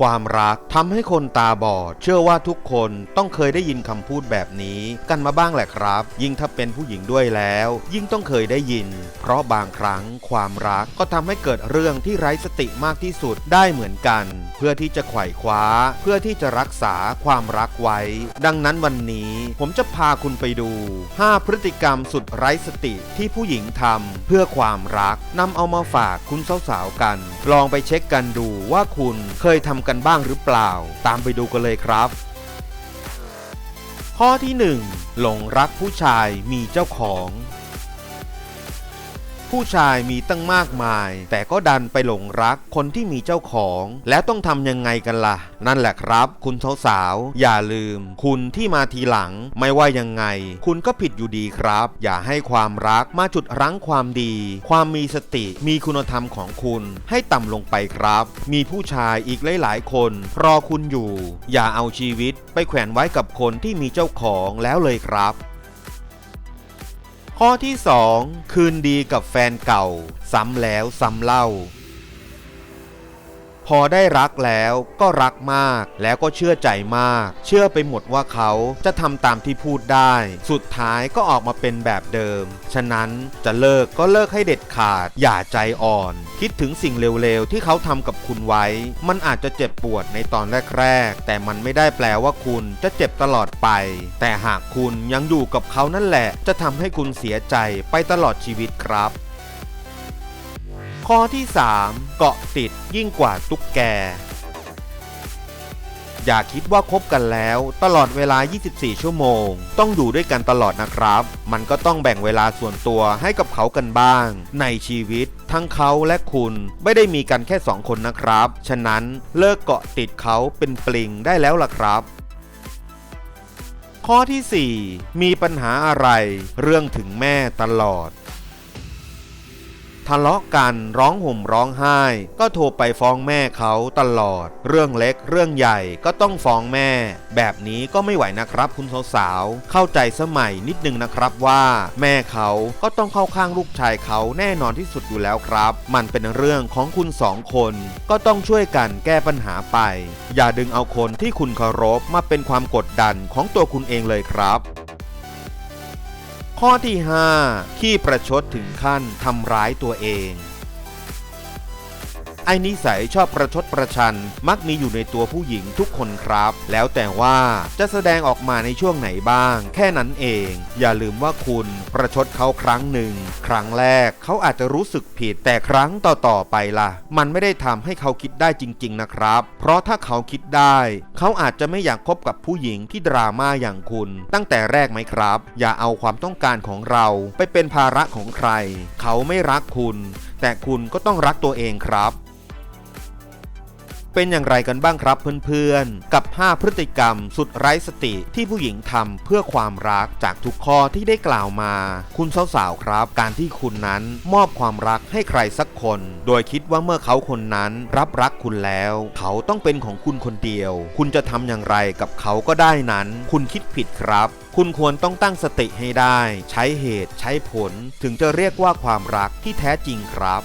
ความรักทำให้คนตาบอด เชื่อว่าทุกคนต้องเคยได้ยินคำพูดแบบนี้กันมาบ้างแหละครับ ยิ่งถ้าเป็นผู้หญิงด้วยแล้ว ยิ่งต้องเคยได้ยิน เพราะบางครั้งความรักก็ทำให้เกิดเรื่องที่ไร้สติมากที่สุดได้เหมือนกัน เพื่อที่จะไขว่คว้า เพื่อที่จะรักษาความรักไว้ ดังนั้นวันนี้ผมจะพาคุณไปดู 5 พฤติกรรมสุดไร้สติที่ผู้หญิงทำเพื่อความรักนำเอามาฝากคุณสาวๆกัน ลองไปเช็คกันดูว่าคุณเคยทำกันันบ้างหรือเปล่า ตามไปดูกันเลยครับ ข้อที่ 1 หลงรักผู้ชายมีเจ้าของ ผู้ชายมีตั้งมากมาย แต่ก็ดันไปหลงรักคนที่มีเจ้าของ แล้วต้องทำยังไงกันล่ะ นั่นแหละครับ คุณสาวๆอย่าลืม คุณที่มาทีหลัง ไม่ว่ายังไง คุณก็ผิดอยู่ดีครับ อย่าให้ความรักมาจุดรั้งความดี ความมีสติมีคุณธรรมของคุณ ให้ต่ำลงไปครับ มีผู้ชายอีกหลายๆ คน รอคุณอยู่ อย่าเอาชีวิตไปแขวนไว้กับคนที่มีเจ้าของแล้วเลยครับ ข้อที่ 2 คืนดีกับแฟนเก่า ซ้ำแล้วซ้ำเล่า พอได้รักแล้วก็รักมาก แล้วก็เชื่อใจมาก เชื่อไปหมดว่าเขาจะทำตามที่พูดได้ สุดท้ายก็ออกมาเป็นแบบเดิม ฉะนั้นจะเลิกก็เลิกให้เด็ดขาด อย่าใจอ่อน คิดถึงสิ่งเร็วๆ ที่เขาทำกับคุณไว้ มันอาจจะเจ็บปวดในตอนแรกๆ แต่มันไม่ได้แปลว่าคุณจะเจ็บตลอดไป แต่หากคุณยังอยู่กับเขานั่นแหละ จะทำให้คุณเสียใจไปตลอดชีวิตครับ ข้อที่ 3 เกาะติดยิ่งกว่าตุ๊กแก อย่าคิดว่าคบกันแล้ว ตลอดเวลา 24 ชั่วโมง ต้องอยู่ด้วยกันตลอดนะครับ มันก็ต้องแบ่งเวลาส่วนตัวให้กับเขากันบ้าง ในชีวิต ทั้งเขาและคุณไม่ได้มีกันแค่สองคนนะครับ ฉะนั้นเลิกเกาะติดเขาเป็นปลิงได้แล้วล่ะครับข้อทีสี่4 มีปัญหาอะไร เรื่องถึงแม่ตลอด ทะเลาะกันร้องห่มร้องไห้ ก็โทรไปฟ้องแม่เขาตลอด เรื่องเล็กเรื่องใหญ่ก็ต้องฟ้องแม่ แบบนี้ก็ไม่ไหวนะครับคุณสาวๆเข้าใจสมัยนิดนึงนะครับว่า แม่เขาก็ต้องเข้าข้างลูกชายเขาแน่นอนที่สุดอยู่แล้วครับ มันเป็นเรื่องของคุณสองคน ก็ต้องช่วยกันแก้ปัญหาไป อย่าดึงเอาคนที่คุณเคารพมาเป็นความกดดันของตัวคุณเองเลยครับ ข้อที่ 5 ขี้ประชดถึงขั้นทำร้ายตัวเอง ไอ้นิสัยชอบประชดประชัน มักมีอยู่ในตัวผู้หญิงทุกคนครับ แล้วแต่ว่าจะแสดงออกมาในช่วงไหนบ้าง แค่นั้นเอง อย่าลืมว่าคุณประชดเขาครั้งหนึ่ง ครั้งแรกเขาอาจจะรู้สึกผิด แต่ครั้งต่อๆไปล่ะ มันไม่ได้ทำให้เขาคิดได้จริง ๆ นะครับ เพราะถ้าเขาคิดได้ เขาอาจจะไม่อยากคบกับผู้หญิงที่ดราม่าอย่างคุณ ตั้งแต่แรกไหมครับ อย่าเอาความต้องการของเราไปเป็นภาระของใคร เขาไม่รักคุณ แต่คุณก็ต้องรักตัวเองครับ เป็นอย่างไรกันบ้างครับเพื่อนๆ กับ 5 พฤติกรรมสุดไร้สติที่ผู้หญิงทำเพื่อความรักจากทุกข้อที่ได้กล่าวมา คุณสาวๆครับ การที่คุณนั้นมอบความรักให้ใครสักคน โดยคิดว่าเมื่อเขาคนนั้นรับรักคุณแล้ว เขาต้องเป็นของคุณคนเดียว คุณจะทำอย่างไรกับเขาก็ได้นั้น คุณคิดผิดครับคุณควรต้องตั้งสติให้ได้ ใช้เหตุใช้ผล ถึงจะเรียกว่าความรักที่แท้จริงครับ